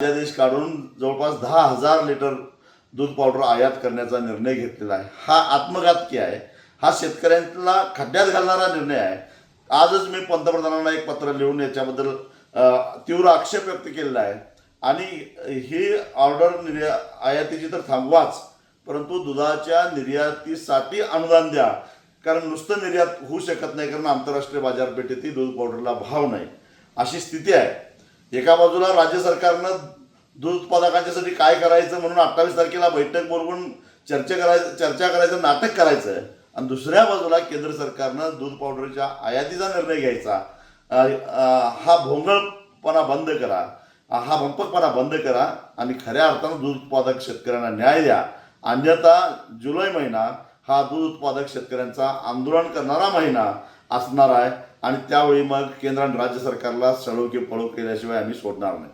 अध्यादेश काढून जवळपास दहा हजार लिटर दूध पावडर आयात करण्याचा निर्णय घेतलेला आहे. हा आत्मघातकी आहे? हा शेतकऱ्यांना खड्ड्यात घालणारा निर्णय आहे. आजच मी पंतप्रधानांना एक पत्र लिहून याच्याबद्दल तीव्र आक्षेप व्यक्त केलेला आहे. आणि ही ऑर्डर निर्या आयातीची तर थांबवाच परंतु दुधाच्या निर्यातीसाठी अनुदान द्या. कारण नुसतं निर्यात होऊ शकत नाही कारण आंतरराष्ट्रीय बाजारपेठेतील दूध पावडरला भाव नाही. अशी स्थिती आहे. एका बाजूला राज्य सरकारनं दूध उत्पादकांच्यासाठी काय करायचं म्हणून अठ्ठावीस तारखेला बैठक बोलवून चर्चा करायचं चर्चा करायचं नाटक करायचं आणि दुसऱ्या बाजूला केंद्र सरकारनं दूध पावडरच्या आयातीचा निर्णय घ्यायचा. हा भोंगळपणा बंद करा. हा भंपकपणा बंद करा. आणि खऱ्या अर्थानं दूध उत्पादक शेतकऱ्यांना न्याय द्या. अन्यथा जुलै महिना हा दूध उत्पादक शेतकऱ्यांचा आंदोलन करणारा महिना असणार आहे आणि त्यावेळी मग केंद्र आणि राज्य सरकारला सळो की पळो केल्याशिवाय आम्ही सोडणार नाही.